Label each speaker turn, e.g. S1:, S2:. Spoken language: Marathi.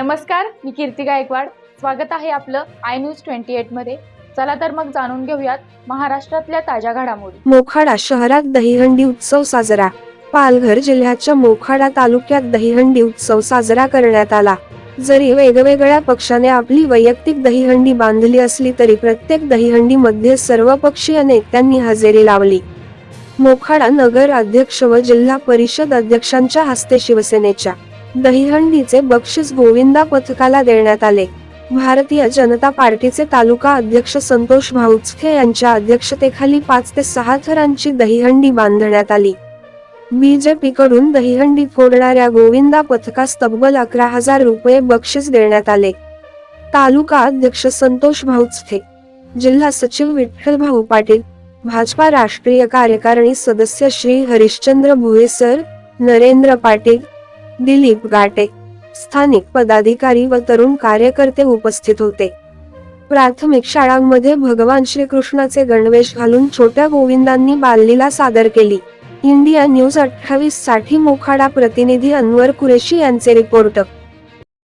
S1: नमस्कार मी कीर्ती गायकवाड. स्वागत आहे आपलं आय न्यूज ट्वेंटी एटमध्ये. चला तर मग जाणून घेऊयात महाराष्ट्रातल्या ताज्या घडामोडी.
S2: मोखाडा शहरात दहीहंडी उत्सव साजरा. पालघर जिल्ह्याच्या मोखाडा तालुक्यात दहीहंडी उत्सव साजरा करण्यात आला. जरी वेगवेगळ्या पक्षाने आपली वैयक्तिक दहीहंडी बांधली असली तरी प्रत्येक दहीहंडीमध्ये सर्वपक्षीय नेत्यांनी हजेरी लावली. मोखाडा नगर अध्यक्ष व जिल्हा परिषद अध्यक्षांच्या हस्ते शिवसेनेच्या दहीहंडीचे बक्षीस गोविंदा पथकाला देण्यात आले. भारतीय जनता पार्टीचे तालुका अध्यक्ष संतोष भाऊचखे यांच्या अध्यक्षतेखाली पाच ते सहा थरांची दहीहंडी बांधण्यात आली. बीजेपीकडून दहीहंडी फोडणाऱ्या गोविंदा पथकास तब्बल अकरा हजार रुपये बक्षीस देण्यात आले. तालुका अध्यक्ष संतोष भाऊचखे जिल्हा सचिव विठ्ठल भाऊ पाटील भाजपा राष्ट्रीय कार्यकारिणी सदस्य श्री हरिश्चंद्र भुवेसर नरेंद्र पाटील दिलीप गाटे स्थानिक पदाधिकारी व तरुण कार्यकर्ते उपस्थित होते. प्राथमिक शाळांमध्ये भगवान श्रीकृष्णाचे गणवेश घालून छोट्या गोविंदांनी बाललीला सादर केली. इंडिया न्यूज अठ्ठावीससाठी मोखाडा प्रतिनिधी अनवर कुरेशी यांचे रिपोर्ट.